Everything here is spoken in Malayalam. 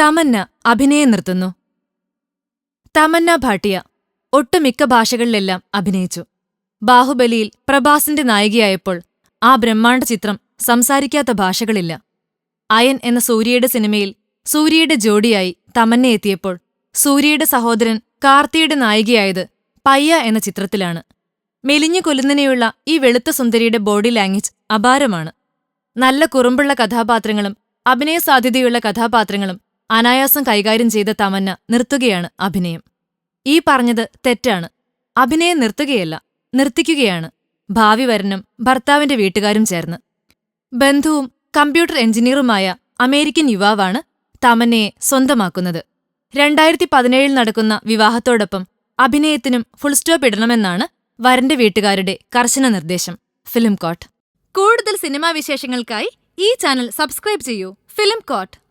തമന്ന അഭിനയം നിർത്തുന്നു. തമന്ന ഭാട്ടിയ ഒട്ടുമിക്ക ഭാഷകളിലെല്ലാം അഭിനയിച്ചു. ബാഹുബലിയിൽ പ്രഭാസിന്റെ നായികയായപ്പോൾ ആ ബ്രഹ്മാണ്ഡ ചിത്രം സംസാരിക്കാത്ത ഭാഷകളില്ല. അയൻ എന്ന സൂര്യയുടെ സിനിമയിൽ സൂര്യയുടെ ജോഡിയായി തമന്ന എത്തിയപ്പോൾ സൂര്യയുടെ സഹോദരൻ കാർത്തിയുടെ നായികയായത് പയ്യ എന്ന ചിത്രത്തിലാണ്. മെലിഞ്ഞു കൊല്ലുന്നതിനെയുള്ള ഈ വെളുത്ത സുന്ദരിയുടെ ബോഡി ലാംഗ്വേജ് അപാരമാണ്. നല്ല കുറുമ്പുള്ള കഥാപാത്രങ്ങളും അഭിനയ സാധ്യതയുള്ള കഥാപാത്രങ്ങളും അനായാസം കൈകാര്യം ചെയ്ത തമന്ന നിർത്തുകയാണ് അഭിനയം. ഈ പറഞ്ഞത് തെറ്റാണ്. അഭിനയം നിർത്തുകയല്ല നിർത്തിക്കുകയാണ്. ഭാവി വരനും ഭർത്താവിന്റെ വീട്ടുകാരും ചേർന്ന്. ബന്ധുവും കമ്പ്യൂട്ടർ എഞ്ചിനീയറുമായ അമേരിക്കൻ യുവാവാണ് തമന്നയെ സ്വന്തമാക്കുന്നത്. രണ്ടായിരത്തി പതിനേഴിൽ നടക്കുന്ന വിവാഹത്തോടൊപ്പം അഭിനയത്തിനും ഫുൾ സ്റ്റോപ്പ് ഇടണമെന്നാണ് വരന്റെ വീട്ടുകാരുടെ കർശന നിർദ്ദേശം. Film coat. കൂടുതൽ സിനിമാ വിശേഷങ്ങൾക്കായി ഈ ചാനൽ സബ്സ്ക്രൈബ് ചെയ്യൂ. Film court.